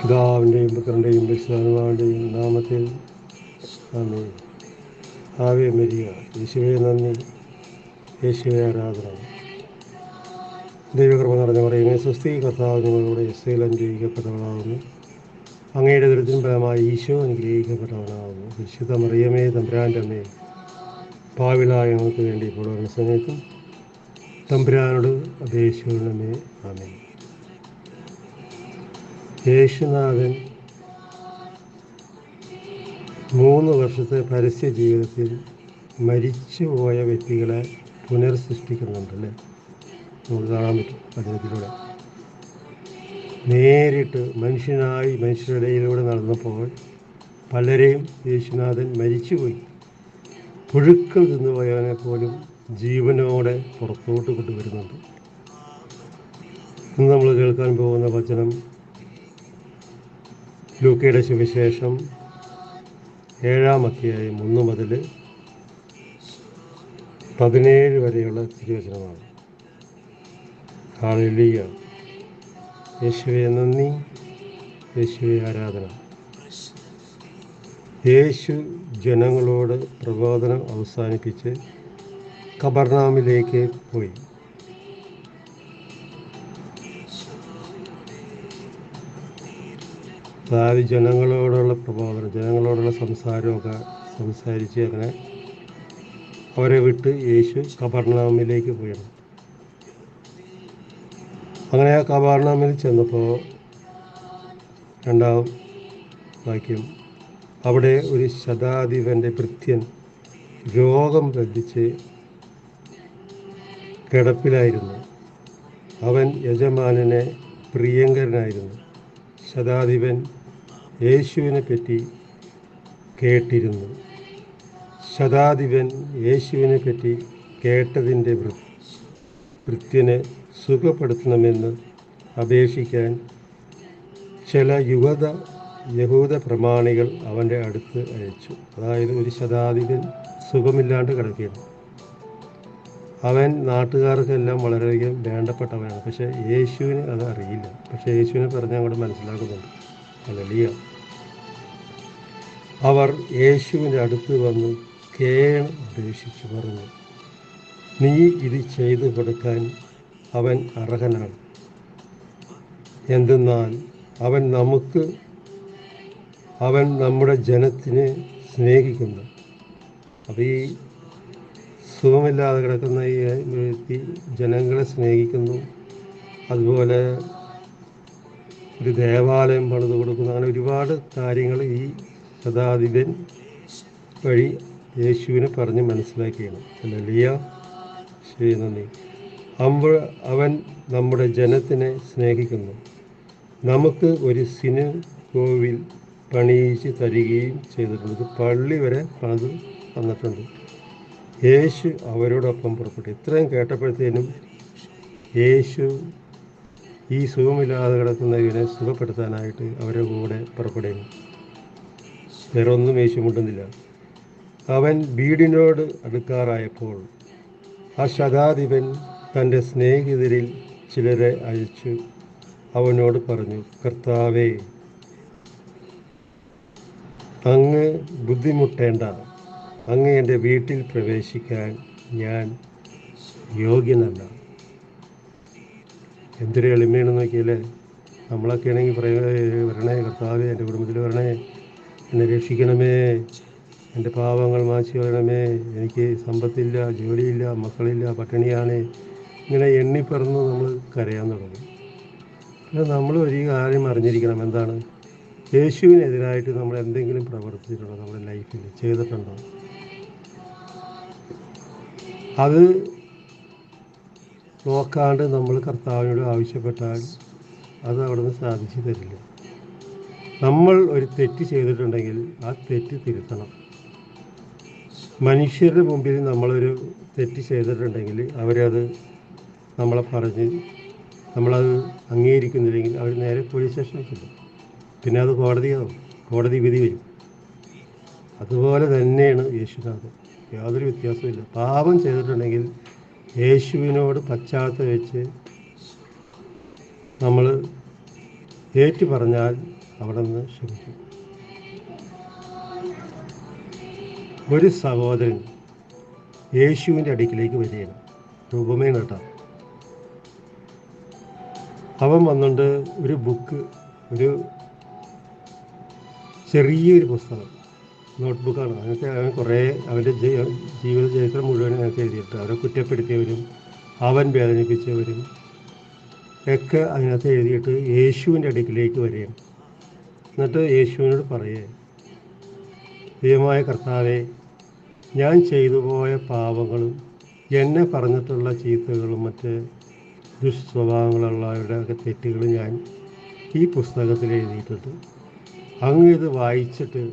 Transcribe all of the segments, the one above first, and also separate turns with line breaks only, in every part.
പിതാവിന്റെയും പുത്രന്റെയും പരിശുദ്ധാത്മാവിന്റെയും നാമത്തിൽ നന്ദി ആവേ മരിയ യേശുവെ നന്ദി യേശുവെ ആരാധന. ദൈവകൃപ നിറഞ്ഞ പറയുമേ സ്വസ്തി കർത്താവ് നിങ്ങളുടെ എസ്തയിൽ അനുഗ്രഹിക്കപ്പെട്ടവളാകുന്നു അങ്ങയുടെ ദുരിതം ഫലമായി ഈശോ അനുഗ്രഹിക്കപ്പെട്ടവനാകുന്നു വിശുദ്ധ മറിയമേ തമ്പുരാന്റെ അമ്മേ പാവിളായ ഞങ്ങൾക്ക് വേണ്ടി ഇപ്പോൾ സമയത്തും തമ്പുരാനോട് അപേക്ഷിക്കണമേ ആമേ യേശുനാഥൻ മൂന്ന് വർഷത്തെ പരസ്യ ജീവിതത്തിൽ മരിച്ചുപോയ വ്യക്തികളെ പുനർസൃഷ്ടിക്കുന്നുണ്ടല്ലേ നമുക്ക് കാണാൻ പറ്റും വചനത്തിലൂടെ നേരിട്ട് മനുഷ്യനായി മനുഷ്യരുടെയിലൂടെ നടന്നപ്പോൾ പലരെയും യേശുനാഥൻ മരിച്ചുപോയി പുഴുക്കൾ തിന്നുപോയവനെ പോലും ജീവനോടെ പുറത്തോട്ട് കൊണ്ടുവരുന്നുണ്ട്. ഇന്ന് നമ്മൾ കേൾക്കാൻ പോകുന്ന വചനം ലൂക്കയുടെ സുവിശേഷം ഏഴാം അധ്യായം ഒന്ന് മുതൽ പതിനേഴ് വരെയുള്ള തിരുവചനമാണ്. ഹാളിയ യേശുവെ നന്ദി. യേശുവെ ആരാധന. യേശു ജനങ്ങളോട് പ്രബോധനം അവസാനിപ്പിച്ച് കബർനാമിലേക്ക് പോയി. അതായത് ജനങ്ങളോടുള്ള പ്രബോധനം ജനങ്ങളോടുള്ള സംസാരമൊക്കെ സംസാരിച്ച് അങ്ങനെ അവരെ വിട്ട് യേശു കബർണാമിലേക്ക് പോയിരുന്നു. അങ്ങനെ ആ കബർണാമിൽ ചെന്നപ്പോൾ രണ്ടാം വാക്യം അവിടെ ഒരു ശതാധിപന്റെ ഭൃത്യൻ രോഗം ബന്ധിച്ച് കിടപ്പിലായിരുന്നു. അവൻ യജമാനനെ പ്രിയങ്കരനായിരുന്നു. ശതാധിപൻ യേശുവിനെ പറ്റി കേട്ടിരുന്നു. ശതാധിപൻ യേശുവിനെ പറ്റി കേട്ടതിന്റെ വൃത്തിനെ സുഖപ്പെടുത്തണമെന്ന് അപേക്ഷിക്കാൻ ചില യുവത യഹൂദ പ്രമാണികൾ അവന്റെ അടുത്ത് അയച്ചു. അതായത് ഒരു ശതാധിപൻ സുഖമില്ലാണ്ട് കിടക്കുകയാണ്. അവൻ നാട്ടുകാർക്കെല്ലാം വളരെയധികം വേണ്ടപ്പെട്ടവനാണ്. പക്ഷേ യേശുവിന് അത് അറിയില്ല. പക്ഷേ യേശുവിനെ പറഞ്ഞ് അങ്ങോട്ട് മനസ്സിലാക്കുന്നുണ്ട്. അല്ലലിയ അവർ യേശുവിന്റെ അടുത്ത് വന്ന് കേണ അപേക്ഷിച്ചു പറഞ്ഞു നീ ഇത് ചെയ്തു കൊടുക്കാൻ അവൻ അർഹനാണ്. എന്തെന്നാൽ അവൻ നമുക്ക് അവൻ നമ്മുടെ ജനത്തിനെ സ്നേഹിക്കുന്നു. അപ്പോൾ ഈ സുഖമില്ലാതെ കിടക്കുന്ന ഈ ജനങ്ങളെ സ്നേഹിക്കുന്നു. അതുപോലെ ഒരു ദേവാലയം പണിത് കൊടുക്കുന്നു. അങ്ങനെ ഒരുപാട് കാര്യങ്ങൾ ഈ ശതാധിപൻ വഴി യേശുവിനെ പറഞ്ഞ് മനസ്സിലാക്കിയാണ്. അല്ലിയ ശരി നന്ദി. അമ്പ അവൻ നമ്മുടെ ജനത്തിനെ സ്നേഹിക്കുന്നു. നമുക്ക് ഒരു സിനു കോവിൽ പണിയിച്ച് തരികയും ചെയ്തിട്ടുണ്ട്. പള്ളി വരെ പണിത് തന്നിട്ടുണ്ട്. യേശു അവരോടൊപ്പം പുറപ്പെട്ടു. ഇത്രയും കേട്ടപ്പോഴത്തേനും യേശു ഈ സുഖമില്ലാതെ കിടക്കുന്നതിനെ സുഖപ്പെടുത്താനായിട്ട് അവരുടെ കൂടെ പുറപ്പെടുന്നു വേറെ ഒന്നും യേശു അവൻ വീടിനോട് അടുക്കാറായപ്പോൾ ആ ശതാധിപൻ തന്റെ സ്നേഹിതരിൽ ചിലരെ അയച്ചു. അവനോട് പറഞ്ഞു കർത്താവേ അങ്ങ് ബുദ്ധിമുട്ടേണ്ട. അങ്ങ് എന്റെ വീട്ടിൽ പ്രവേശിക്കാൻ ഞാൻ യോഗ്യനല്ല. എന്തൊരു എളിമയാണെന്ന് നോക്കിയാലേ നമ്മളൊക്കെ ആണെങ്കിൽ വരണേ കർത്താവേ എന്റെ കുടുംബത്തിൽ വരണേ. എന്നെ രക്ഷിക്കണമേ. എന്റെ പാവങ്ങൾ മാറ്റി വരണമേ എനിക്ക് സമ്പത്തില്ല ജോലിയില്ല മക്കളില്ല പട്ടിണിയാണ്. ഇങ്ങനെ എണ്ണിപ്പറന്ന് നമ്മൾ കരയാൻ തുടങ്ങും. പിന്നെ നമ്മൾ ഒരു കാര്യം അറിഞ്ഞിരിക്കണം എന്താണ്? യേശുവിനെതിരായിട്ട് നമ്മൾ എന്തെങ്കിലും പ്രവർത്തിച്ചിട്ടുണ്ടോ നമ്മുടെ ലൈഫിൽ? ചെയ്തിട്ടുണ്ടോ? അത് നോക്കാണ്ട് നമ്മൾ കർത്താവിനോട് ആവശ്യപ്പെട്ടാൽ അത് അവിടുന്ന് സാധിച്ചു തരില്ല. നമ്മൾ ഒരു തെറ്റ് ചെയ്തിട്ടുണ്ടെങ്കിൽ ആ തെറ്റ് തിരുത്തണം. മനുഷ്യരുടെ മുമ്പിൽ നമ്മളൊരു തെറ്റ് ചെയ്തിട്ടുണ്ടെങ്കിൽ അവരത് നമ്മളെ പറഞ്ഞ് നമ്മളത് അംഗീകരിക്കുന്നില്ലെങ്കിൽ അവർ നേരെ പോലീസ് സ്റ്റേഷനിൽ ചെല്ലും. പിന്നെ അത് കോടതിയാവും. കോടതി വിധി വരും. അതുപോലെ തന്നെയാണ് യേശുനാഥൻ. യാതൊരു വ്യത്യാസമില്ല പാപം ചെയ്തിട്ടുണ്ടെങ്കിൽ യേശുവിനോട് പശ്ചാത്തലം വെച്ച് നമ്മൾ ഏറ്റു പറഞ്ഞാൽ അവിടെ നിന്ന് ക്ഷമിക്കും ഒരു സഹോദരൻ യേശുവിന്റെ അടുക്കിലേക്ക് വരികയാണ്. രൂപമേ കേട്ടോ. അവൻ വന്നുകൊണ്ട് ഒരു ബുക്ക് ഒരു ചെറിയൊരു പുസ്തകം നോട്ട്ബുക്കാണ്. അതിനകത്ത് അവൻ കുറേ അവന്റെ ജീവിത ചരിത്രം മുഴുവൻ അതിനകത്ത് എഴുതിയിട്ട് അവരെ കുറ്റപ്പെടുത്തിയവരും അവൻ വേദനിപ്പിച്ചവരും ഒക്കെ അതിനകത്ത് എഴുതിയിട്ട് യേശുവിന്റെ അടുക്കിലേക്ക് വരികയാണ്. എന്നിട്ട് യേശുവിനോട് പറയേ ദൈവമായ കർത്താവെ ഞാൻ ചെയ്തു പോയ പാപങ്ങളും എന്നെ പറഞ്ഞിട്ടുള്ള ചീത്തകളും മറ്റ് ദുഷ്സ്വഭാവങ്ങളുള്ളവരുടെ ഒക്കെ തെറ്റുകൾ ഞാൻ ഈ പുസ്തകത്തിൽ എഴുതിയിട്ടുണ്ട്. അങ്ങ് ഇത് വായിച്ചിട്ട്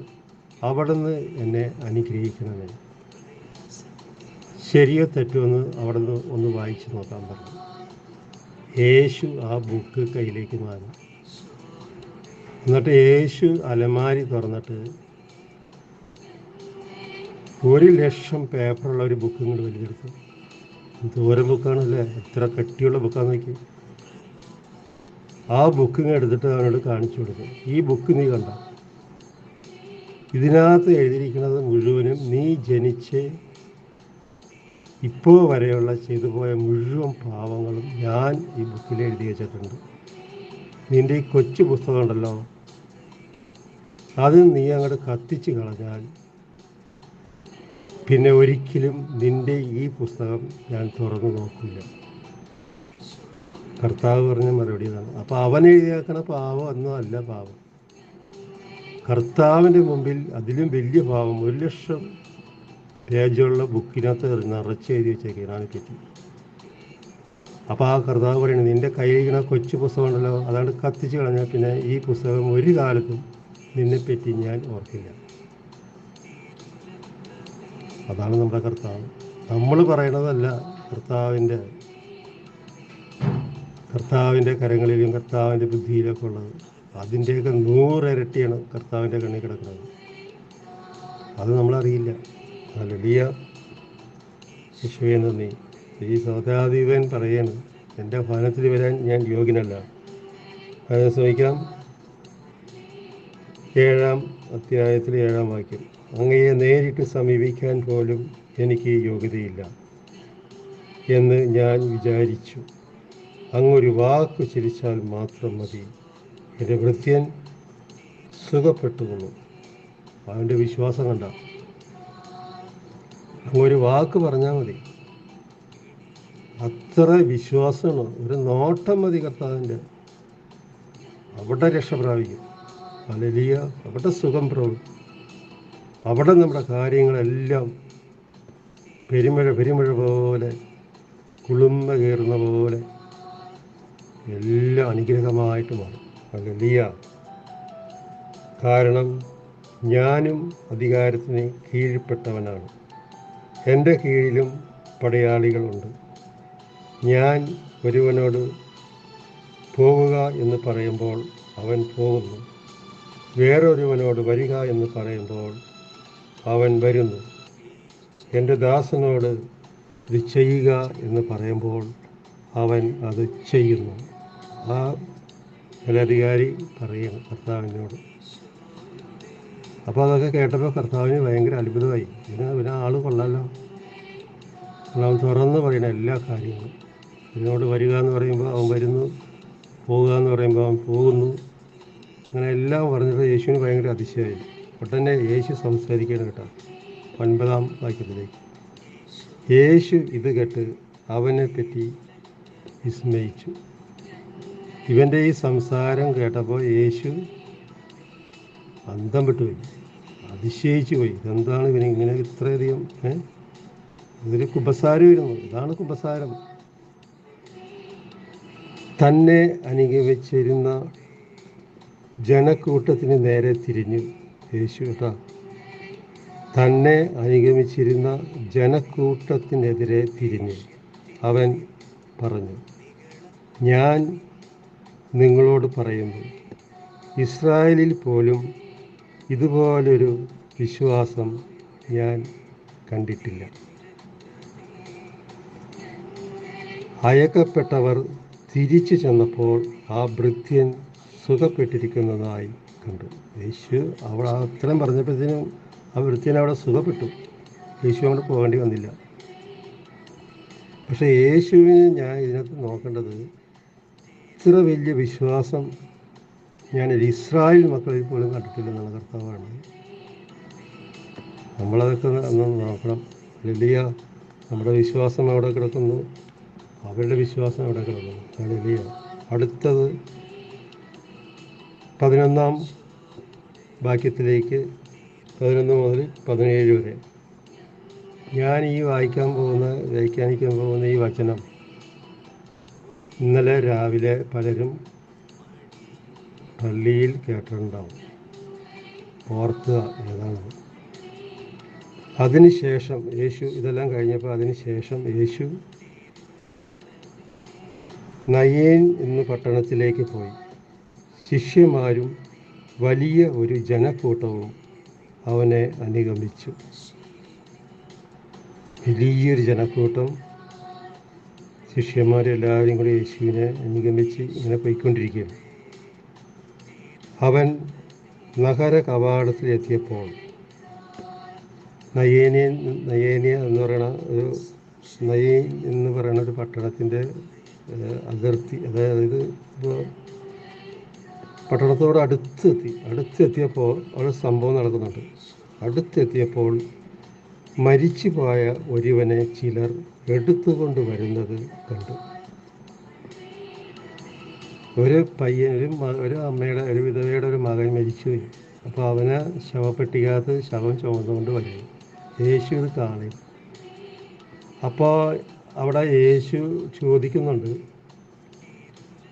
അവിടുന്ന് എന്നെ അനുഗ്രഹിക്കണമേ. ശരിയോ തെറ്റോ എന്ന് അവിടുന്ന് ഒന്ന് വായിച്ചു നോക്കാൻ പറഞ്ഞു. യേശു ആ ബുക്ക് കയ്യിലേക്ക് മാറി. എന്നിട്ട് യേശു അലമാരി തുറന്നിട്ട് ഒരു ലക്ഷം പേപ്പറുള്ള ഒരു ബുക്ക് ഇങ്ങോട്ട് വലിയെടുത്തു. ദൂരം ബുക്കാണല്ലേ എത്ര കട്ടിയുള്ള ബുക്കാന്ന് നോക്കി ആ ബുക്ക് ഇങ്ങനെ എടുത്തിട്ട് അവനോട് കാണിച്ചു കൊടുക്കും ഈ ബുക്ക് നീ കണ്ട? ഇതിനകത്ത് എഴുതിയിരിക്കുന്നത് മുഴുവനും നീ ജനിച്ച് ഇപ്പോൾ വരെയുള്ള ചെയ്തു പോയ മുഴുവൻ പാവങ്ങളും ഞാൻ ഈ ബുക്കിൽ എഴുതി വെച്ചിട്ടുണ്ട്. നിന്റെ ഈ കൊച്ചു പുസ്തകം ഉണ്ടല്ലോ അത് നീ അങ്ങോട്ട് കത്തിച്ച് കളഞ്ഞാൽ പിന്നെ ഒരിക്കലും നിന്റെ ഈ പുസ്തകം ഞാൻ തുറന്നു നോക്കില്ല. കർത്താവ് പറഞ്ഞ മറുപടി ഇതാണ്. അപ്പോൾ അവൻ എഴുതിയാക്കണ പാവം ഒന്നും അല്ല പാവം. കർത്താവിന്റെ മുമ്പിൽ അതിലും വലിയ പാവം ഒരു ലക്ഷം പേജുള്ള ബുക്കിനകത്ത് നിറച്ച് എഴുതി വെച്ചേക്കാണ് പറ്റി അപ്പോൾ ആ കർത്താവ് പറയുന്നത് നിന്റെ കയ്യിലിരിക്കുന്ന കൊച്ചു പുസ്തകം ഉണ്ടല്ലോ അതാണ് കത്തിച്ച് കളഞ്ഞാൽ പിന്നെ ഈ പുസ്തകം ഒരു കാലത്തും നിന്നെപ്പറ്റി ഞാൻ ഓർക്കില്ല അതാണ് നമ്മുടെ കർത്താവ്. നമ്മൾ പറയണതല്ല കർത്താവിന്റെ കർത്താവിന്റെ കരങ്ങളിലും കർത്താവിന്റെ ബുദ്ധിയിലൊക്കെ ഉള്ളത്. അതിന്റെയൊക്കെ നൂറിരട്ടിയാണ് കർത്താവിന്റെ കണ്ണിൽ കിടക്കുന്നത്. അത് നമ്മളറിയില്ല. അലടിയ ശിശുവെ നന്ദി. ഈ സൗദാദീപൻ പറയാണ് എന്റെ ഭവനത്തിൽ വരാൻ ഞാൻ യോഗ്യനല്ല. അത് ശ്രമിക്കാം ഏഴാം അധ്യായത്തിൽ ഏഴാം വാക്യം. അങ്ങയെ നേരിട്ട് സമീപിക്കാൻ പോലും എനിക്ക് യോഗ്യതയില്ല എന്ന് ഞാൻ വിചാരിച്ചു. അങ്ങൊരു വാക്ക് ചിരിച്ചാൽ മാത്രം മതി. എന്റെ വൃത്യൻ സുഖപ്പെട്ടുകൊള്ളു. അവന്റെ വിശ്വാസം കണ്ട. അങ്ങൊരു വാക്ക് പറഞ്ഞാൽ മതി. അത്ര വിശ്വാസമാണ് ഒരു നോട്ടം മതി കർത്താവിന്റെ. അവിടെ രക്ഷ പ്രാപിക്കും. അലലിയ അവിടെ സുഖം പ്രവർത്തി അവിടെ നമ്മുടെ കാര്യങ്ങളെല്ലാം പെരുമഴ പെരുമഴ പോലെ കുളുമ്പ കയറുന്ന പോലെ എല്ലാം അനുഗ്രഹമായിട്ട് മാറും. അലലിയ കാരണം ഞാനും അധികാരത്തിന് കീഴ്പ്പെട്ടവനാണ് എന്റെ കീഴിലും പടയാളികളുണ്ട്. ഞാൻ ഒരുവനോട് പോവുക എന്ന് പറയുമ്പോൾ അവൻ പോകുന്നു. വേറൊരുവനോട് വരിക എന്ന് പറയുമ്പോൾ അവൻ വരുന്നു. എന്റെ ദാസനോട് ഇത് ചെയ്യുക എന്ന് പറയുമ്പോൾ അവൻ അത് ചെയ്യുന്നു. ആ മേലധികാരി പറയുന്നു കർത്താവിനോട് അപ്പോൾ അതൊക്കെ കേട്ടപ്പോൾ കർത്താവിന് ഭയങ്കര അത്ഭുതമായി. പിന്നെ പിന്നെ ആൾ കൊള്ളാലോ. അവൻ തുറന്ന് പറയണ എല്ലാ കാര്യങ്ങളും. ഇതിനോട് വരിക എന്ന് പറയുമ്പോൾ അവൻ വരുന്നു പോകുക എന്ന് പറയുമ്പോൾ അവൻ പോകുന്നു. അങ്ങനെ എല്ലാം പറഞ്ഞപ്പോൾ യേശുവിന് ഭയങ്കര അതിശയമായി. ഉടനെ യേശു സംസാരിക്കണം കേട്ടോ. ഒൻപതാം വാക്യത്തിലേക്ക്. യേശു ഇത് കേട്ട് അവനെ പറ്റി വിസ്മയിച്ചു. ഇവന്റെ ഈ സംസാരം കേട്ടപ്പോൾ യേശു അന്തം വിട്ടുപോയി. അതിശയിച്ചു പോയി. ഇതെന്താണ് ഇവന് ഇങ്ങനെ ഇത്രയധികം ഇതൊരു ഇതൊരു ഇരുന്നു ഇതാണ് കുബസാരം തന്നെ അനുഗമിച്ചിരുന്ന ജനക്കൂട്ടത്തിന് നേരെ തിരിഞ്ഞു യേശു കേട്ടോ. തന്നെ അനുഗമിച്ചിരുന്ന ജനക്കൂട്ടത്തിനെതിരെ തിരിഞ്ഞു അവൻ പറഞ്ഞു ഞാൻ നിങ്ങളോട് പറയുന്നു ഇസ്രായേലിൽ പോലും ഇതുപോലൊരു വിശ്വാസം ഞാൻ കണ്ടിട്ടില്ല. അയക്കപ്പെട്ടവർ തിരിച്ചു ചെന്നപ്പോൾ ആ ഭൃത്യൻ സുഖപ്പെട്ടിരിക്കുന്നതായി കണ്ടു. യേശു അവിടെ അത്രയും പറഞ്ഞപ്പോഴത്തേനും ആ വൃത്തിനെ അവിടെ സുഖപ്പെട്ടു. യേശു അവിടെ പോകേണ്ടി വന്നില്ല. പക്ഷേ യേശുവിന് ഞാൻ ഇതിനകത്ത് നോക്കേണ്ടത് ഇത്ര വലിയ വിശ്വാസം ഞാൻ ഇസ്രായേൽ മക്കളിൽ പോലും കണ്ടിട്ടില്ല എന്നുള്ള കർത്താവാണ് നമ്മളതൊക്കെ ഒന്ന് നോക്കണം. വലിയ നമ്മുടെ വിശ്വാസം അവിടെ കിടക്കുന്നു? അവരുടെ വിശ്വാസം അവിടെ കിടക്കുന്നു? അടുത്തത് പതിനൊന്നാം വാക്യത്തിലേക്ക് പതിനൊന്ന് മുതൽ പതിനേഴ് വരെ. ഞാൻ ഈ വായിക്കാൻ പോകുന്ന വ്യാഖ്യാനിക്കാൻ പോകുന്ന ഈ വചനം ഇന്നലെ രാവിലെ പലരും പള്ളിയിൽ കേട്ടിട്ടുണ്ടാവും. ഓർക്കുക ഏതാണ് അതിനുശേഷം യേശു ഇതെല്ലാം കഴിഞ്ഞപ്പോൾ അതിനുശേഷം യേശു നയേൻ എന്ന പട്ടണത്തിലേക്ക് പോയി. ശിഷ്യന്മാരും വലിയ ഒരു ജനക്കൂട്ടവും അവനെ അനുഗമിച്ചു. വലിയൊരു ജനക്കൂട്ടം ശിഷ്യന്മാരെല്ലാവരും കൂടി യേശുവിനെ അനുഗമിച്ച് ഇങ്ങനെ പോയിക്കൊണ്ടിരിക്കുകയാണ്. അവൻ നഗര കവാടത്തിലെത്തിയപ്പോൾ നയേനിയൻ നയേനിയ എന്ന് പറയുന്ന ഒരു നയേൻ എന്ന് പറയുന്ന ഒരു പട്ടണത്തിന്റെ അതിർത്തി അതായത് പട്ടണത്തോട് അടുത്തെത്തി. അടുത്തെത്തിയപ്പോൾ ഒരു സംഭവം നടക്കുന്നുണ്ട്. അടുത്തെത്തിയപ്പോൾ മരിച്ചുപോയ ഒരുവനെ ചിലർ എടുത്തുകൊണ്ട് വരുന്നത് കണ്ടു. ഒരു പയ്യൻ ഒരു അമ്മയുടെ ഒരു വിധവയുടെ ഒരു മകൻ മരിച്ചുപോയി അപ്പോൾ അവനെ ശവപ്പെട്ടിക്കകത്ത് ശവം ചുമന്നുകൊണ്ട് വരും യേശു ഇത് കാണി അപ്പോൾ അവിടെ യേശു ചോദിക്കുന്നുണ്ട്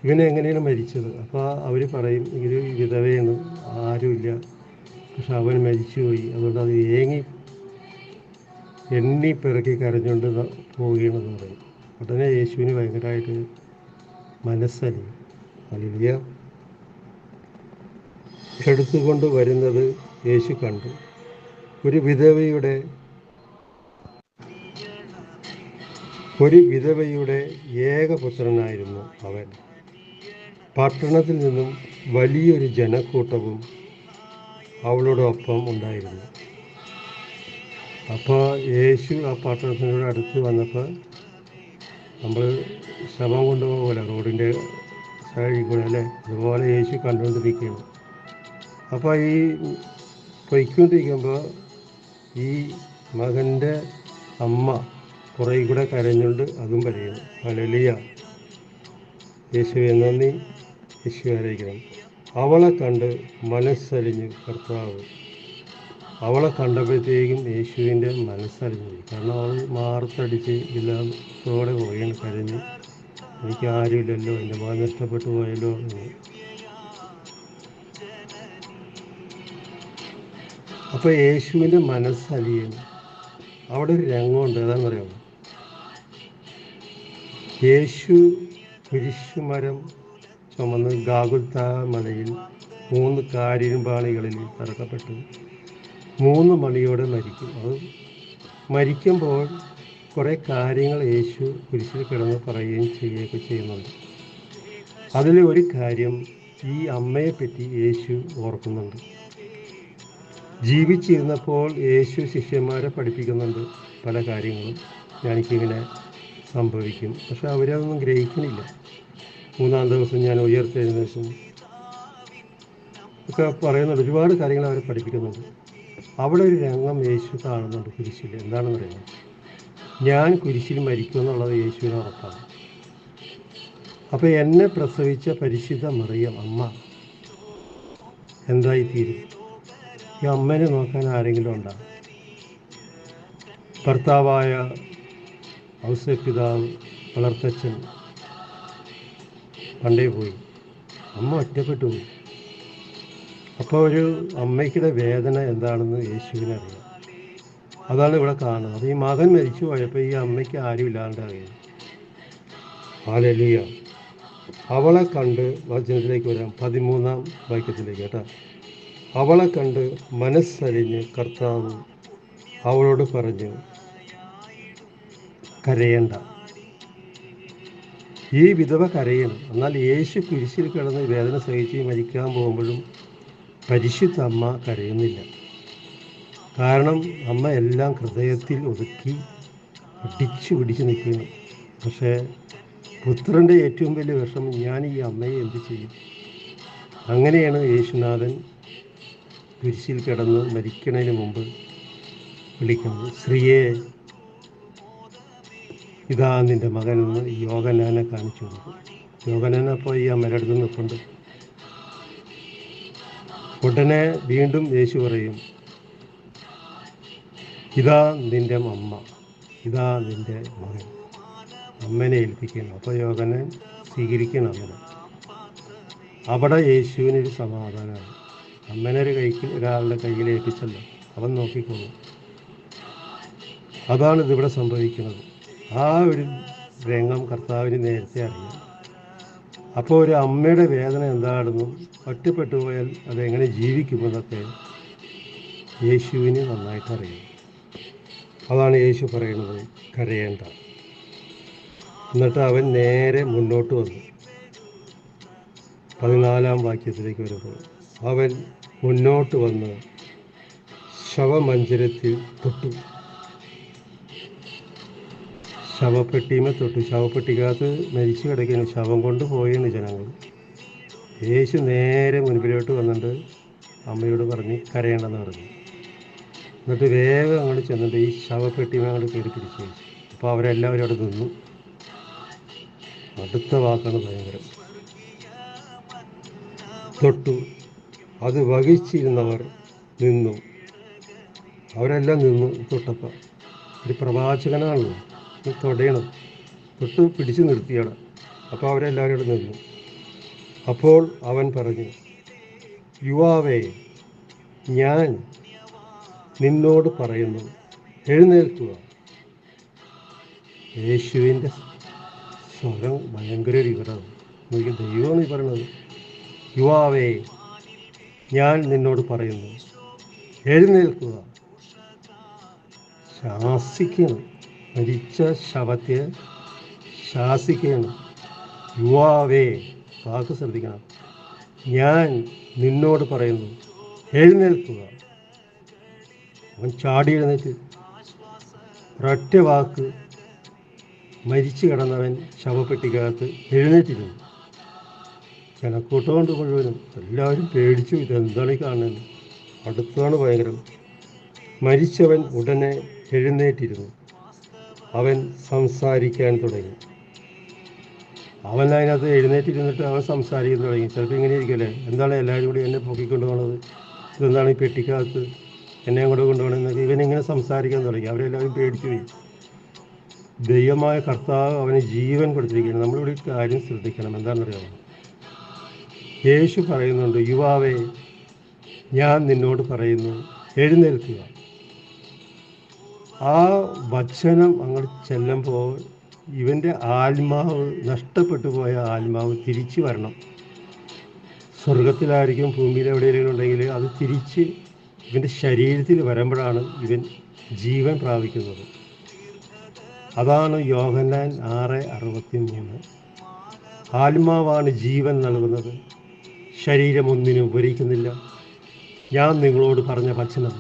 ഇവൻ എങ്ങനെയാണ് മരിച്ചത്? അപ്പോൾ അവർ പറയും ഇങ്ങനെ വിധവയാണ് ആരുമില്ല. പക്ഷെ അവൻ മരിച്ചുപോയി അതുകൊണ്ട് അത് ഏങ്ങി എണ്ണി പിറക്കി കരഞ്ഞുകൊണ്ട് പോവുകയാണെന്ന് പറയും. ഉടനെ യേശുവിന് ഭയങ്കരമായിട്ട് മനസ്സലി അലിയ എടുത്തുകൊണ്ട് വരുന്നത് യേശു കണ്ടു. ഒരു വിധവയുടെ ഒരു വിധവയുടെ ഏകപുത്രനായിരുന്നു അവൻ. പട്ടണത്തിൽ നിന്നും വലിയൊരു ജനക്കൂട്ടവും അവളോടൊപ്പം ഉണ്ടായിരുന്നു. അപ്പോൾ യേശു ആ പട്ടണത്തിനോട് അടുത്ത് വന്നപ്പോൾ നമ്മൾ ശവം കൊണ്ടുപോകല. റോഡിന്റെ സൈഡിൽ കൂടെ അല്ലേ? അതുപോലെ യേശു കണ്ടുകൊണ്ടിരിക്കുകയാണ്. അപ്പോൾ ഈ പൊയ്ക്കൊണ്ടിരിക്കുമ്പോൾ ഈ മകന്റെ അമ്മ കുറേ കൂടെ കരഞ്ഞുകൊണ്ട് അതും പറയുന്നു അലലിയ യേശു നന്ദി. യേശു ആയിരിക്കണം അവളെ കണ്ട് മനസ്സലിഞ്ഞ് കർത്താവ്. അവളെ കണ്ടപ്പോഴത്തേക്കും യേശുവിന്റെ മനസ്സറിഞ്ഞു പോയി. കാരണം അവൾ മാർത്തടിച്ച് ഇല്ലാത്തോടെ പോയാണ് കരഞ്ഞ് എനിക്ക് ആരുമില്ലല്ലോ എന്റെ മകൻ നഷ്ടപ്പെട്ടു പോയല്ലോ എന്ന്. അപ്പോൾ യേശുവിന്റെ മനസ്സലിയണം അവിടെ ഒരു രംഗമുണ്ട്. ഏതാന്ന് അറിയാമോ? യേശു കുരിശുമരം ചുമന്ന് ഗാഗുൽത്ത മലയിൽ മൂന്ന് കാരിരുമ്പാളികളിൽ തറക്കപ്പെട്ടു മൂന്ന് മണിയോടെ മരിക്കും. അത് മരിക്കുമ്പോൾ കുറേ കാര്യങ്ങൾ യേശു കുരിശിൽ കിടന്ന് പറയുകയും ചെയ്യുകയൊക്കെ ചെയ്യുന്നുണ്ട്. അതിൽ ഒരു കാര്യം ഈ അമ്മയെപ്പറ്റി യേശു ഓർക്കുന്നുണ്ട്. ജീവിച്ചിരുന്നപ്പോൾ യേശു ശിഷ്യന്മാരെ പഠിപ്പിക്കുന്നുണ്ട് പല കാര്യങ്ങളും. ഞാനിക്കിങ്ങനെ സംഭവിക്കും. പക്ഷെ അവരതൊന്നും ഗ്രഹിക്കുന്നില്ല. മൂന്നാം ദിവസം ഞാൻ ശേഷം ഒക്കെ പറയുന്നുണ്ട് ഒരുപാട് കാര്യങ്ങൾ അവരെ പഠിപ്പിക്കുന്നുണ്ട്. അവിടെ ഒരു രംഗം യേശു കാണുന്നുണ്ട് കുരിശിൽ എന്താണെന്ന് പറയുന്നത് ഞാൻ കുരിശിൽ മരിക്കും എന്നുള്ളത് യേശുവിന് ഉറപ്പാണ്. അപ്പോൾ എന്നെ പ്രസവിച്ച പരിശുദ്ധ മറിയം അമ്മ എന്തായിത്തീരും ഈ അമ്മനെ നോക്കാൻ ആരെങ്കിലും ഉണ്ടാകും ഭർത്താവായ ഔസപിതാവ് വളർത്തച്ഛൻ പണ്ടേ പോയി. അമ്മ ഒറ്റപ്പെട്ടു. പോയി അപ്പോൾ ഒരു അമ്മയ്ക്കുടെ വേദന എന്താണെന്ന് യേശുവിനറിയാം അതാണ് ഇവിടെ കാണുന്നത്. ഈ മകൻ മരിച്ചു പോയപ്പോൾ ഈ അമ്മയ്ക്ക് ആരും ഇല്ലാണ്ടായി ആലലിയ അവളെ കണ്ട് വചനത്തിലേക്ക് വരാം. പതിമൂന്നാം വാക്യത്തിലേക്ക് കേട്ടോ. അവളെ കണ്ട് മനസ്സലിഞ്ഞ് കർത്താവ് അവളോട് പറഞ്ഞു കരയണ്ട. ഈ വിധവ കരയണം. എന്നാൽ യേശു കുരിശിൽ കിടന്ന് വേദന സഹിച്ച് മരിക്കാൻ പോകുമ്പോഴും പരിശുദ്ധ അമ്മ കരയുന്നില്ല. കാരണം അമ്മ എല്ലാം ഹൃദയത്തിൽ ഒതുക്കി പിടിച്ചു പിടിച്ച് നിൽക്കുന്നു. പക്ഷേ പുത്രന്റെ ഏറ്റവും വലിയ വിഷമം ഞാൻ ഈ അമ്മയെ എന്ത് ചെയ്യും? അങ്ങനെയാണ് യേശുനാഥൻ കുരിശിൽ കിടന്ന് മരിക്കുന്നതിന് മുമ്പ് വിളിക്കുന്നത്. സ്ത്രീയെ ഇതാ നിന്റെ മകൻ യോഗനാനെ കാണിച്ചു കൊടുത്തു. യോഗനാൻ അപ്പോൾ ഈ അമ്മയുടെ അടുത്ത് നിൽപ്പുണ്ട്. ഉടനെ വീണ്ടും യേശു പറയും ഇതാ നിന്റെ അമ്മ ഇതാ നിന്റെ മകൻ. അമ്മനെ ഏൽപ്പിക്കണം അപ്പോൾ യോഗന സ്വീകരിക്കണം അമ്മനെ. അവിടെ യേശുവിനൊരു സമാധാനമാണ്. അമ്മനെ ഒരു കൈക്ക് ഒരാളുടെ കയ്യിൽ ഏൽപ്പിച്ചല്ലോ. അവൻ നോക്കിക്കോളും. അതാണ് ഇതിവിടെ സംഭവിക്കുന്നത്. ആ ഒരു രംഗം കർത്താവിന് നേരത്തെ അറിയാം. അപ്പോൾ ഒരു അമ്മയുടെ വേദന എന്താണെന്നും ഒറ്റപ്പെട്ടു പോയാൽ അതെങ്ങനെ ജീവിക്കുമെന്നൊക്കെ യേശുവിന് നന്നായിട്ട് അറിയാം. അതാണ് യേശു പറയുന്നത് കരയേണ്ട. എന്നിട്ട് അവൻ നേരെ മുന്നോട്ട് വന്നു. പതിനാലാം വാക്യത്തിലേക്ക് വരുമ്പോൾ അവൻ മുന്നോട്ട് വന്ന് ശവമഞ്ചരത്തിൽ തൊട്ടു. ശവപ്പെട്ടിമേ തൊട്ടു. ശവപ്പെട്ടിക്കകത്ത് മരിച്ചു കിടക്കുന്ന ശവം കൊണ്ട് പോയാണ് ജനങ്ങൾ. യേശു നേരെ മുൻപിലോട്ട് വന്നിട്ട് അമ്മയോട് പറഞ്ഞ് കരയണമെന്ന് പറഞ്ഞു. എന്നിട്ട് വേഗം അങ്ങോട്ട് ചെന്നിട്ട് ഈ ശവപ്പെട്ടിമേ അങ്ങോട്ട് കയറി പിടിച്ചു. അപ്പോൾ അവരെല്ലാവരും അവിടെ നിന്നു. അടുത്ത വാക്കാണ് ഭയങ്കരം. തൊട്ടു. അത് വഹിച്ചിരുന്നവർ നിന്നു. അവരെല്ലാം നിന്നു തൊട്ടപ്പോൾ. ഒരു പ്രവാചകനാണല്ലോ. തൊടയണം. തൊട്ട് പിടിച്ചു നിർത്തിയാണ്. അപ്പോൾ അവരെല്ലാവരും ഇവിടെ നിന്നു. അപ്പോൾ അവൻ പറഞ്ഞു യുവാവേ ഞാൻ നിന്നോട് പറയുന്നു എഴുന്നേൽക്കുക. യേശുവിന്റെ സ്വരം ഭയങ്കര വിവരമാണ്. എനിക്ക് ദൈവമാണ് ഈ പറയുന്നത്. യുവാവേ ഞാൻ നിന്നോട് പറയുന്നു എഴുന്നേൽക്കുക. ശാസിക്കണം. മരിച്ച ശവത്തെ ശാസിക്കണം യുവാവേ വാക്ക് ശ്രദ്ധിക്കണം. ഞാൻ നിന്നോട് പറയുന്നു എഴുന്നേൽക്കുക. അവൻ ചാടി എഴുന്നേറ്റ്. ഒരൊറ്റ വാക്ക് മരിച്ചു കിടന്നവൻ ശവപ്പെട്ടിക്കകത്ത് എഴുന്നേറ്റിരുന്നു. ജനക്കൂട്ടം കൊണ്ട് മുഴുവനും എല്ലാവരും പേടിച്ചു ഇതെന്താണ് ഈ കാണുന്നത്? അടുത്താണ് ഭയങ്കരം. മരിച്ചവൻ ഉടനെ എഴുന്നേറ്റിരുന്നു. അവൻ സംസാരിക്കാൻ തുടങ്ങി. അവൻ അതിനകത്ത് എഴുന്നേറ്റിരുന്നിട്ട് അവൻ സംസാരിക്കാൻ തുടങ്ങി. ചിലപ്പോൾ ഇങ്ങനെ ഇരിക്കല്ലേ എന്താണ് എല്ലാവരും കൂടി എന്നെ പൊക്കിക്കൊണ്ട് പോകണത് ഇതെന്താണ് ഈ പെട്ടിക്കകത്ത് എന്നെ അങ്ങോട്ട് കൊണ്ടുപോകണമെന്നൊക്കെ ഇവനിങ്ങനെ സംസാരിക്കാൻ തുടങ്ങി. അവരെല്ലാവരും പേടിച്ചു പോയി. ദൈവമായ കർത്താവ് അവന് ജീവൻ കൊടുത്തിരിക്കുകയാണ് നമ്മളിവിടെ കാര്യം ശ്രദ്ധിക്കണം. എന്താണെന്നറിയാമോ യേശു പറയുന്നുണ്ട് യുവാവേ ഞാൻ നിന്നോട് പറയുന്നു എഴുന്നേൽക്കുക. ആ വചനം അങ്ങോട്ട് ചെല്ലുമ്പോൾ ഇവന്റെ ആത്മാവ് നഷ്ടപ്പെട്ടു പോയ ആത്മാവ് തിരിച്ചു വരണം. സ്വർഗത്തിലായിരിക്കും ഭൂമിയിൽ എവിടെയെങ്കിലും ഉണ്ടെങ്കിൽ അത് തിരിച്ച് ഇവന്റെ ശരീരത്തിൽ വരുമ്പോഴാണ് ഇവൻ ജീവൻ പ്രാപിക്കുന്നത്. അതാണ് യോഹന്നാൻ ആറ് അറുപത്തി മൂന്ന് ആത്മാവാണ് ജീവൻ നൽകുന്നത്. ശരീരം ഒന്നിനും ഉപരിക്കുന്നില്ല. ഞാൻ നിങ്ങളോട് പറഞ്ഞ വചനം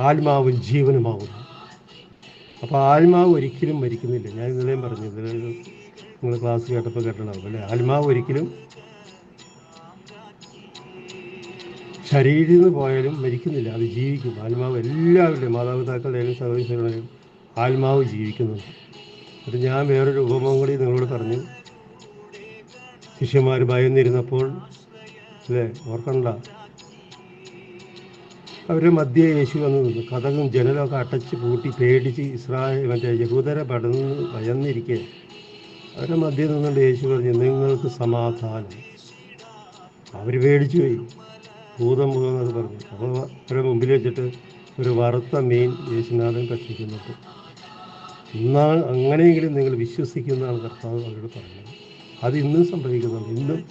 ആത്മാവും ജീവനുമാകുന്നു. അപ്പോൾ ആത്മാവ് ഒരിക്കലും മരിക്കുന്നില്ല. ഞാൻ ഇന്നലെയും പറഞ്ഞു ഇന്നലെ നിങ്ങൾ ക്ലാസ് കേട്ടപ്പോൾ കേട്ടണാവും അല്ലേ? ആത്മാവ് ഒരിക്കലും ശരീരത്തിൽ നിന്ന് പോയാലും മരിക്കുന്നില്ല അത് ജീവിക്കും. ആത്മാവ് എല്ലാവരുടെയും മാതാപിതാക്കളുടെയും സഹോദരങ്ങളുടെയും ആത്മാവ് ജീവിക്കുന്നുണ്ട് അത് ഞാൻ വേറൊരു ഉപമം കൂടി നിങ്ങളോട് പറഞ്ഞു. ശിഷ്യന്മാർ ഭയന്നിരുന്നപ്പോൾ അല്ലേ? ഓർക്കണ്ട. അവരുടെ മധ്യ യേശു വന്നു നിന്നു. കഥകും ജനലൊക്കെ അടച്ച് പൂട്ടി പേടിച്ച് ഇസ്രായേൽ മറ്റേ യഹൂദരെ പടന്ന് ഭയന്നിരിക്കെ അവരുടെ മധ്യ നിന്നുകൊണ്ട് യേശു പറഞ്ഞു നിങ്ങൾക്ക് സമാധാനം. അവർ പേടിച്ചു പോയി. ഭൂതം ഭൂതം പറഞ്ഞു. അപ്പോൾ അവരുടെ മുമ്പിൽ വെച്ചിട്ട് ഒരു വറുത്ത മീൻ യേശുനാഥൻ ഭക്ഷിക്കുന്നുണ്ട്. എന്നാൽ അങ്ങനെയെങ്കിലും നിങ്ങൾ വിശ്വസിക്കുന്നതാണ് കർത്താവ് അവരോട് പറഞ്ഞത് അത് ഇന്നും സംഭവിക്കുന്നുണ്ട്. ഇന്നും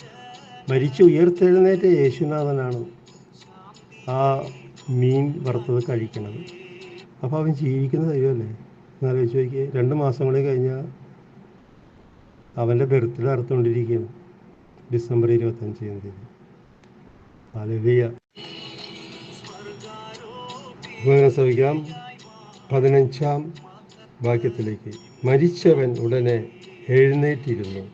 മരിച്ചു ഉയർത്തെഴുന്നേറ്റ യേശുനാഥനാണ് ആ മീൻ വറുത്തത് കഴിക്കണത്. അപ്പോൾ അവൻ ജീവിക്കുന്ന ദൈവമല്ലേ? എന്നാലോചിച്ച് നോക്കിയേ രണ്ട് മാസം കൂടി കഴിഞ്ഞാൽ അവന്റെ ബർത്ത്ഡേ അറുത്തുകൊണ്ടിരിക്കുകയാണ് ഡിസംബർ ഇരുപത്തഞ്ച് തീയതി. ശ്രമിക്കാം. പതിനഞ്ചാം വാക്യത്തിലേക്ക്. മരിച്ചവൻ ഉടനെ എഴുന്നേറ്റിരുന്നു.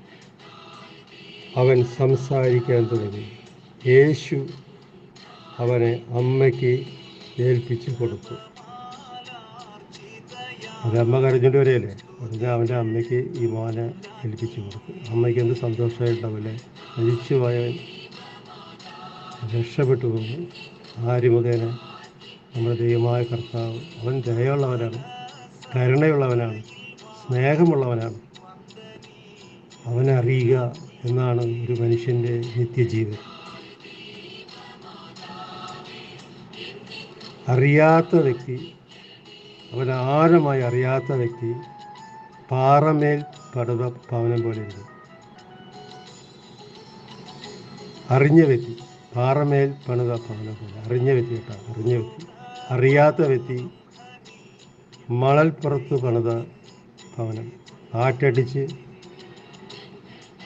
അവൻ സംസാരിക്കാൻ തുടങ്ങി. യേശു അവനെ അമ്മയ്ക്ക് ഏൽപ്പിച്ചു കൊടുത്തു. അതമ്മ കരഞ്ഞിട്ട് വരെയല്ലേ? ഉടനെ അവന്റെ അമ്മയ്ക്ക് ഈ മോനെ ഏൽപ്പിച്ചു കൊടുത്തു. അമ്മയ്ക്ക് എന്ത് സന്തോഷമായിട്ടുണ്ടാവില്ലേ മരിച്ചു പോയവൻ രക്ഷപ്പെട്ടു പോകുന്നു. ആര് മുഖേന? നമ്മുടെ ദൈവമായ കർത്താവ്. അവൻ ദയുള്ളവനാണ് കരുണയുള്ളവനാണ് സ്നേഹമുള്ളവനാണ്. അവനറിയുക എന്നാണ് ഒരു മനുഷ്യന്റെ നിത്യജീവൻ അറിയാത്ത വ്യക്തി അവൻ ആഴമായി അറിയാത്ത വ്യക്തി പാറമേൽ പടുത ഭവനം പോലെ ഇരിക്കും. അറിഞ്ഞ വ്യക്തി പാറമേൽ പണിത ഭവനം പോലെ. അറിഞ്ഞ വ്യക്തി കേട്ടോ അറിഞ്ഞ വ്യക്തി. അറിയാത്ത വ്യക്തി മണൽപ്പുറത്ത് പണിത ഭവനം ആട്ടടിച്ച്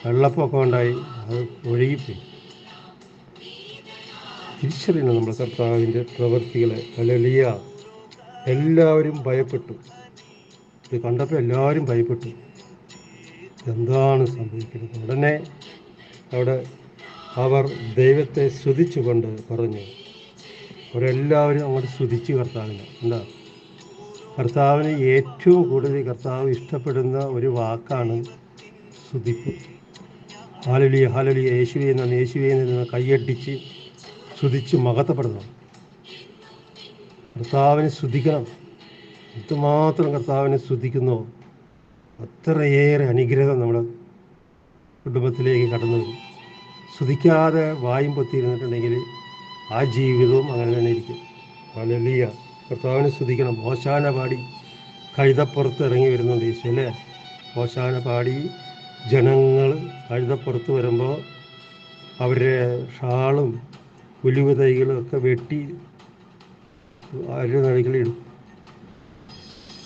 വെള്ളപ്പൊക്കം ഉണ്ടായി അത് ഒഴുകിപ്പോയി. തിരിച്ചറിയണം നമ്മുടെ കർത്താവിന്റെ പ്രവൃത്തികളെ അലലിയ എല്ലാവരും ഭയപ്പെട്ടു. ഇത് കണ്ടപ്പോൾ എല്ലാവരും ഭയപ്പെട്ടു. എന്താണ് സംഭവിക്കുന്നത്? ഉടനെ അവിടെ അവർ ദൈവത്തെ സ്തുതിച്ചുകൊണ്ട് പറഞ്ഞു. അവരെല്ലാവരും അങ്ങോട്ട് സ്തുതിച്ചു കർത്താവിനെ. എന്താ? കർത്താവിന് ഏറ്റവും കൂടുതൽ കർത്താവ് ഇഷ്ടപ്പെടുന്ന ഒരു വാക്കാണ് സ്തുതിപ്പ്. ഹാലലി ഹാലലി യേശുവെ നിന്ന് കൈയടിച്ച് സ്തുതിച്ച് മഹത്വപ്പെടുന്നു കർത്താവിനെ സ്തുതിക്കണം എന്തുമാത്രം കർത്താവിനെ സ്തുതിക്കുന്നോ അത്രയേറെ അനുഗ്രഹം നമ്മൾ കുടുംബത്തിലേക്ക് കടന്നു വരും. സ്തുതിക്കാതെ വായും പൊത്തിയിരുന്നിട്ടുണ്ടെങ്കിൽ ആ ജീവിതവും അങ്ങനെ തന്നെ ഇരിക്കും. വലിയ കർത്താവിനെ സ്തുതിക്കണം ഓശാന പാടി കഴുതപ്പുറത്ത് ഇറങ്ങി വരുന്നുണ്ട് ഈശോ അല്ലേ? ഓശാന പാടി ജനങ്ങൾ കഴുതപ്പുറത്ത് വരുമ്പോൾ അവരുടെ ഷാളും ഉലുവ തൈകളൊക്കെ വെട്ടി അരുതൈകളിടും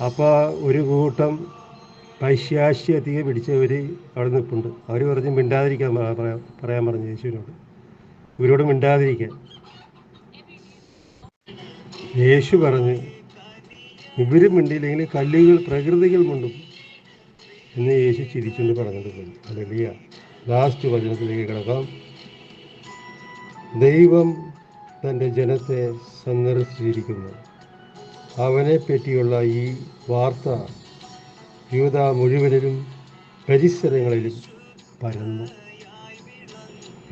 അപ്പോൾ ഒരു കൂട്ടം പൈശാശ്യത്തിയെ പിടിച്ചവർ അവിടെ നിൽപ്പുണ്ട് അവർ പറഞ്ഞ് മിണ്ടാതിരിക്കാൻ പറ- പറയാൻ പറഞ്ഞു യേശുവിനോട്. ഇവരോട് മിണ്ടാതിരിക്കാൻ. യേശു പറഞ്ഞ് ഇവർ മിണ്ടിയില്ലെങ്കിൽ കല്ലുകൾ പ്രകൃതികൾ മിണ്ടും എന്ന് യേശു ചിരിച്ചുകൊണ്ട് പറഞ്ഞിട്ടുണ്ട്. അല്ലെ അല്ലെങ്കിൽ ലാസ്റ്റ് വചനത്തിലേക്ക് കിടക്കാം. ദൈവം തന്റെ ജനത്തെ സന്ദർശിച്ചിരിക്കുന്നു. അവനെ പറ്റിയുള്ള ഈ വാർത്ത യൂത മുഴുവനിലും പരിസരങ്ങളിലും പരന്നു.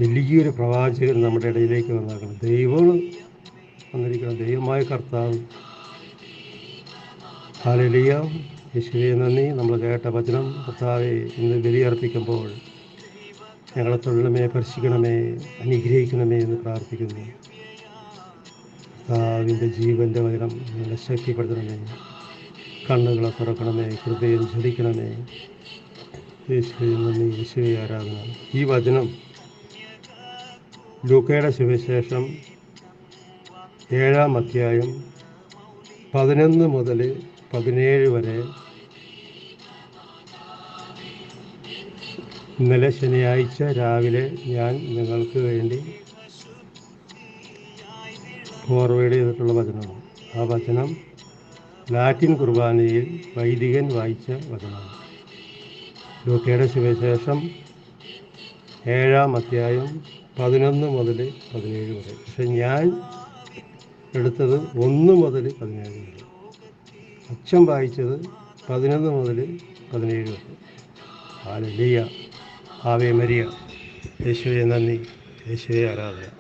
വലിയൊരു പ്രവാചകൻ നമ്മുടെ ഇടയിലേക്ക് വന്നേക്കണം. ദൈവം വന്നിരിക്കണം ദൈവമായ കർത്താവ്. ഹാലലിയ യേശുവെ നന്ദി. നമ്മൾ കേട്ട വചനം കർത്താവെ ഇന്ന് ബലിയർപ്പിക്കുമ്പോൾ ഞങ്ങളെ തൊഴിലമേ സ്പർശിക്കണമേ അനുഗ്രഹിക്കണമേ എന്ന് പ്രാർത്ഥിക്കുന്നു. കർത്താവിന്റെ ജീവന്റെ വചനം ഞങ്ങളെ ശക്തിപ്പെടുത്തണമേ. കണ്ണുകളെ തുറക്കണമേ ഹൃദയം നന്ദി യേശുവെ ആരാധന. ഈ വചനം ലൂക്കയുടെ സുവിശേഷം ഏഴാം അധ്യായം പതിനൊന്ന് മുതൽ പതിനേഴ് വരെ ഇന്നലെ ശനിയാഴ്ച രാവിലെ ഞാൻ നിങ്ങൾക്ക് വേണ്ടി ഫോർവേഡ് ചെയ്തിട്ടുള്ള വചനമാണ്. ആ വചനം ലാറ്റിൻ കുർബാനയിൽ വൈദികൻ വായിച്ച വചനമാണ്. ലൂക്കയുടെ ശിവശേഷം ഏഴാം അധ്യായം പതിനൊന്ന് മുതൽ പതിനേഴ് വരെ. പക്ഷെ ഞാൻ എടുത്തത് ഒന്ന് മുതൽ പതിനേഴ് വരെ. അച്ഛൻ വായിച്ചത് പതിനൊന്ന് മുതൽ പതിനേഴ് വരെ. ഹാലലിയ ആവേ മരിയ. യേശുവെ നന്ദി. യേശുവെ ആരാധന.